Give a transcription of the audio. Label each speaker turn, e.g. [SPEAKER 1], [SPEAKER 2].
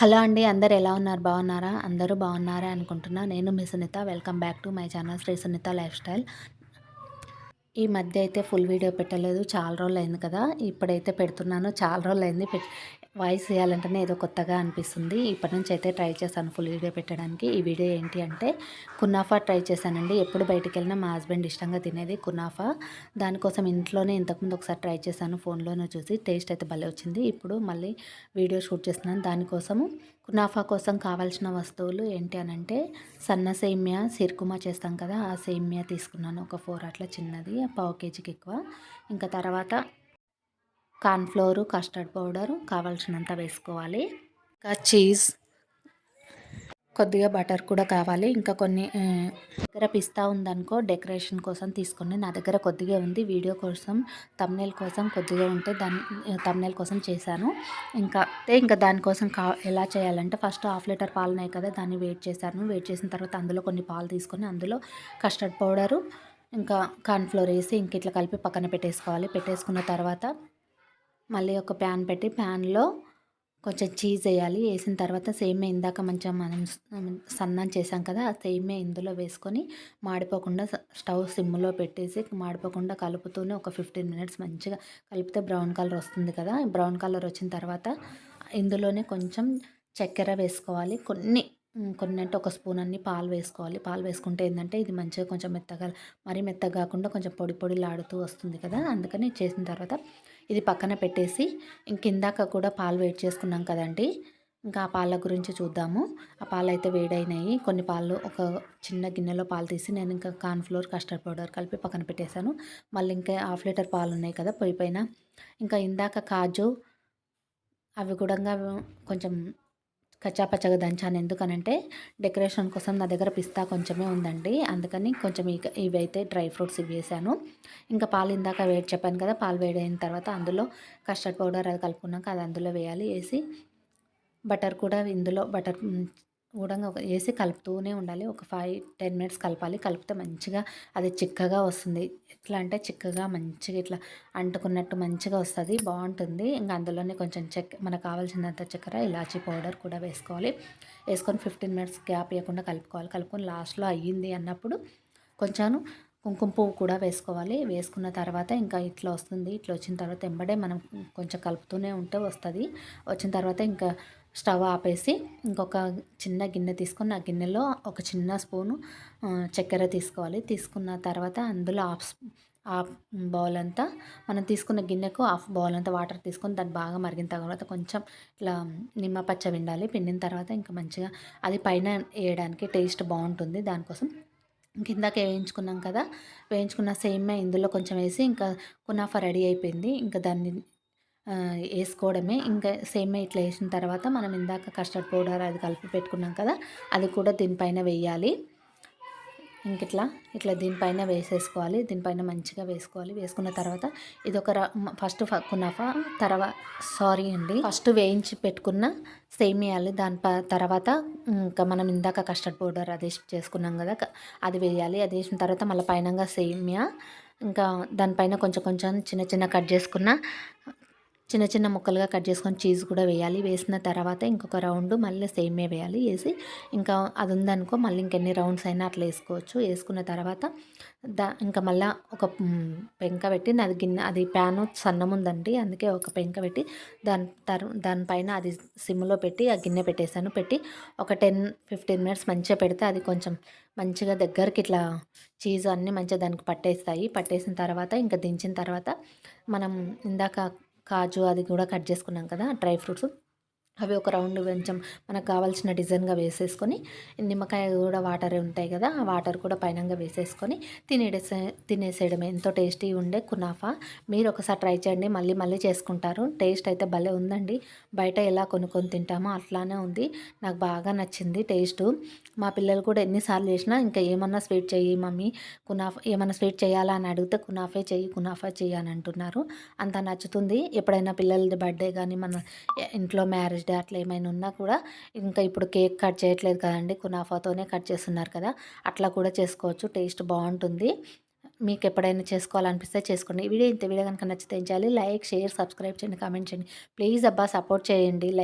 [SPEAKER 1] Hello అండి అందరు ఎలా ఉన్నారు? బాగున్నారా? అందరూ బాగున్నారా అనుకుంటున్నా. నేను మీ Sunitha. Welcome back to my channel Sri Sunitha lifestyle. ఈ మధ్య అయితే ఫుల్ వీడియో పెట్టలేదు. చాలా రోజులు అయింది కదా. ఇప్పుడైతే పెడుతున్నాను. చాలా రోజులు అయింది వాయిస్ చేయాలంటేనే ఏదో కొత్తగా అనిపిస్తుంది. ఇప్పటి నుంచి అయితే ట్రై చేశాను ఫుల్ వీడియో పెట్టడానికి. ఈ వీడియో ఏంటి అంటే కునాఫా ట్రై చేశానండి. ఎప్పుడు బయటికి వెళ్ళినా మా హస్బెండ్ ఇష్టంగా తినేది కునాఫా దానికోసం ఇంట్లోనే ఇంతకుముందు ఒకసారి ట్రై చేశాను ఫోన్లోనే చూసి. టేస్ట్ అయితే భలే వచ్చింది. ఇప్పుడు మళ్ళీ వీడియో షూట్ చేస్తున్నాను. దానికోసము కునాఫా కోసం కావాల్సిన వస్తువులు ఏంటి అని అంటే సన్న సేమ్యా సిర్కుమా చేస్తాం కదా ఆ సేమ్యా తీసుకున్నాను. ఒక ఫోర్ అట్లా చిన్నది పావు కేజీకి ఎక్కువ. ఇంకా తర్వాత కార్న్ఫ్లోరు కస్టర్డ్ పౌడరు కావాల్సినంత వేసుకోవాలి. ఇంకా చీజ్ కొద్దిగా బటర్ కూడా కావాలి. ఇంకా కొన్ని దగ్గర పిస్తా ఉందనుకో డెకరేషన్ కోసం తీసుకుని నా దగ్గర కొద్దిగా ఉంది. వీడియో కోసం తమ్నేల్ కోసం కొద్దిగా ఉంటే దాన్ని తమ్నేల్ కోసం చేశాను. ఇంకా ఇంకా దానికోసం కా ఎలా చేయాలంటే ఫస్ట్ హాఫ్ లీటర్ పాలు ఉన్నాయి కదా దాన్ని వెయిట్ చేశాను. వెయిట్ చేసిన తర్వాత అందులో కొన్ని పాలు తీసుకొని అందులో కస్టర్డ్ పౌడరు ఇంకా కార్న్ఫ్లోర్ వేసి ఇంక ఇట్లా కలిపి పక్కన పెట్టేసుకోవాలి. పెట్టేసుకున్న తర్వాత మళ్ళీ ఒక ప్యాన్ పెట్టి ప్యాన్లో కొంచెం చీజ్ వేయాలి. వేసిన తర్వాత సేమే ఇందాక మంచిగా మనం సన్నం చేసాం కదా ఆ సేమే ఇందులో వేసుకొని మాడిపోకుండా స్టవ్ సిమ్లో పెట్టేసి మాడిపోకుండా కలుపుతూనే ఒక ఫిఫ్టీన్ మినిట్స్ మంచిగా కలిపితే బ్రౌన్ కలర్ వస్తుంది కదా. బ్రౌన్ కలర్ వచ్చిన తర్వాత ఇందులోనే కొంచెం చక్కెర వేసుకోవాలి. కొన్ని కొన్ని అంటే ఒక స్పూన్ అన్ని పాలు వేసుకోవాలి. పాలు వేసుకుంటే ఏంటంటే ఇది మంచిగా కొంచెం మెత్తగా మరీ మెత్తగా కాకుండా కొంచెం పొడి పొడిలాడుతూ వస్తుంది కదా. అందుకని చేసిన తర్వాత ఇది పక్కన పెట్టేసి ఇంకిందాక కూడా పాలు వేడి చేసుకున్నాం కదండి. ఇంకా ఆ పాల గురించి చూద్దాము. ఆ పాలు అయితే వేడైనాయి. కొన్ని పాలు ఒక చిన్న గిన్నెలో పాలు తీసి నేను ఇంకా కార్న్ఫ్లోర్ కస్టర్డ్ పౌడర్ కలిపి పక్కన పెట్టేశాను. మళ్ళీ ఇంకా హాఫ్ లీటర్ పాలు ఉన్నాయి కదా పొయ్యి పైన. ఇంకా ఇందాక కాజు అవి కూడా కొంచెం కచ్చాపచ్చగా దంచాను. ఎందుకనంటే డెకరేషన్ కోసం నా దగ్గర పిస్తా కొంచెమే ఉందండి. అందుకని కొంచెం ఇవైతే డ్రై ఫ్రూట్స్ ఇవి వేసాను. ఇంకా పాలు ఇందాక వేడి చెప్పాను కదా పాలు వేడైన తర్వాత అందులో కస్టర్డ్ పౌడర్ అది కలుపుకున్నాక అది అందులో వేయాలి. వేసి బటర్ కూడా ఇందులో బటర్ కూడా వేసి కలుపుతూనే ఉండాలి. ఒక ఫైవ్ టెన్ మినిట్స్ కలపాలి. కలిపితే మంచిగా అది చిక్కగా వస్తుంది. ఎట్లా అంటే చిక్కగా మంచిగా ఇట్లా అంటుకున్నట్టు మంచిగా వస్తుంది. బాగుంటుంది. ఇంకా అందులోనే కొంచెం చెక్క మనకు కావాల్సినంత చక్కెర ఇలాచీ పౌడర్ కూడా వేసుకోవాలి. వేసుకొని ఫిఫ్టీన్ మినిట్స్ గ్యాప్ ఇవ్వకుండా కలుపుకోవాలి. కలుపుకొని లాస్ట్లో అయ్యింది అన్నప్పుడు కొంచెం కుంకుమ పువ్వు కూడా వేసుకోవాలి. వేసుకున్న తర్వాత ఇంకా ఇట్లా వస్తుంది. ఇట్లా వచ్చిన తర్వాత ఎంబడే మనం కొంచెం కలుపుతూనే ఉంటే వస్తుంది. వచ్చిన తర్వాత ఇంకా స్టవ్ ఆపేసి ఇంకొక చిన్న గిన్నె తీసుకొని ఆ గిన్నెలో ఒక చిన్న స్పూను చక్కెర తీసుకోవాలి. తీసుకున్న తర్వాత అందులో హాఫ్ హాఫ్ బౌల్ అంతా మనం తీసుకున్న గిన్నెకు హాఫ్ బౌల్ అంతా వాటర్ తీసుకొని దాన్ని బాగా మరిగిన తర్వాత కొంచెం ఇట్లా నిమ్మ పచ్చ విండాలి పిండిన తర్వాత ఇంకా మంచిగా అది పైన వేయడానికి టేస్ట్ బాగుంటుంది. దానికోసం కిందకి వేయించుకున్నాం కదా వేయించుకున్న సేమ్ ఇందులో కొంచెం వేసి ఇంకా కునాఫా రెడీ అయిపోయింది. ఇంకా దాన్ని వేసుకోవడమే. ఇంకా సేమ్ ఇట్లా వేసిన తర్వాత మనం ఇందాక కస్టర్డ్ పౌడర్ అది కలిపి పెట్టుకున్నాం కదా అది కూడా దీనిపైన వేయాలి. ఇంక ఇట్లా ఇట్లా దీనిపైన వేసేసుకోవాలి. దీనిపైన మంచిగా వేసుకోవాలి. వేసుకున్న తర్వాత ఇది ఒక ఫస్ట్ కునాఫా తర్వాత సారీ అండి. ఫస్ట్ వేయించి పెట్టుకున్న సేమియాలి దాని తర్వాత ఇంకా మనం ఇందాక కస్టర్డ్ పౌడర్ అది చేసుకున్నాం కదా అది వేయాలి. అది వేసిన తర్వాత మళ్ళీ పైనంగా సేమియా ఇంకా దానిపైన కొంచెం కొంచెం చిన్న చిన్న కట్ చేసుకున్న చిన్న చిన్న ముక్కలుగా కట్ చేసుకొని చీజ్ కూడా వేయాలి. వేసిన తర్వాత ఇంకొక రౌండ్ మళ్ళీ సేమే వేయాలి వేసి ఇంకా అది ఉందనుకో మళ్ళీ ఇంకెన్ని రౌండ్స్ అయినా అట్లా వేసుకోవచ్చు. వేసుకున్న తర్వాత దా ఇంకా మళ్ళీ ఒక పెంక పెట్టి అది గిన్నె అది ప్యాన్ సన్నం ఉందండి అందుకే ఒక పెంక పెట్టి దాని తర్ దానిపైన అది సిమ్లో పెట్టి ఆ గిన్నె పెట్టేశాను. పెట్టి ఒక టెన్ ఫిఫ్టీన్ మినిట్స్ మంచిగా పెడితే అది కొంచెం మంచిగా దగ్గరికి ఇట్లా చీజ్ అన్నీ మంచిగా దానికి పట్టేస్తాయి. పట్టేసిన తర్వాత ఇంకా దించిన తర్వాత మనం ఇందాక కాజు అది కూడా కట్ చేసుకున్నాం కదా డ్రై ఫ్రూట్స్. అవి ఒక రౌండ్ కొంచెం మనకు కావాల్సిన డిజైన్గా వేసేసుకొని నిమ్మకాయ కూడా వాటర్ ఉంటాయి కదా ఆ వాటర్ కూడా పైనంగా వేసేసుకొని తినేసే తినేసేయడం ఎంతో టేస్టీ ఉండే కునాఫా. మీరు ఒకసారి ట్రై చేయండి మళ్ళీ మళ్ళీ చేసుకుంటారు. టేస్ట్ అయితే భలే ఉందండి. బయట ఎలా కొనుక్కొని తింటామో అట్లానే ఉంది. నాకు బాగా నచ్చింది టేస్ట్. మా పిల్లలు కూడా ఎన్నిసార్లు చేసినా ఇంకా ఏమన్నా స్వీట్ చెయ్యి మమ్మీ కునాఫా ఏమన్నా స్వీట్ చేయాలా అని అడిగితే కునాఫే చెయ్యి కునాఫా చెయ్యి అని అంటున్నారు. అంత నచ్చుతుంది. ఎప్పుడైనా పిల్లలది బర్త్డే కానీ మన ఇంట్లో మ్యారేజ్ బర్త్డే అట్లా ఏమైనా ఉన్నా కూడా ఇంకా ఇప్పుడు కేక్ కట్ చేయట్లేదు కదండి కునాఫాతోనే కట్ చేస్తున్నారు కదా అట్లా కూడా చేసుకోవచ్చు. టేస్ట్ బాగుంటుంది. మీకు ఎప్పుడైనా చేసుకోవాలనిపిస్తే చేసుకోండి. ఈ వీడియో ఇంత వీడియో కనుక నచ్చితే చేయాలి? లైక్ షేర్ సబ్స్క్రైబ్ చేయండి కామెంట్ చేయండి. ప్లీజ్ అబ్బా సపోర్ట్ చేయండి.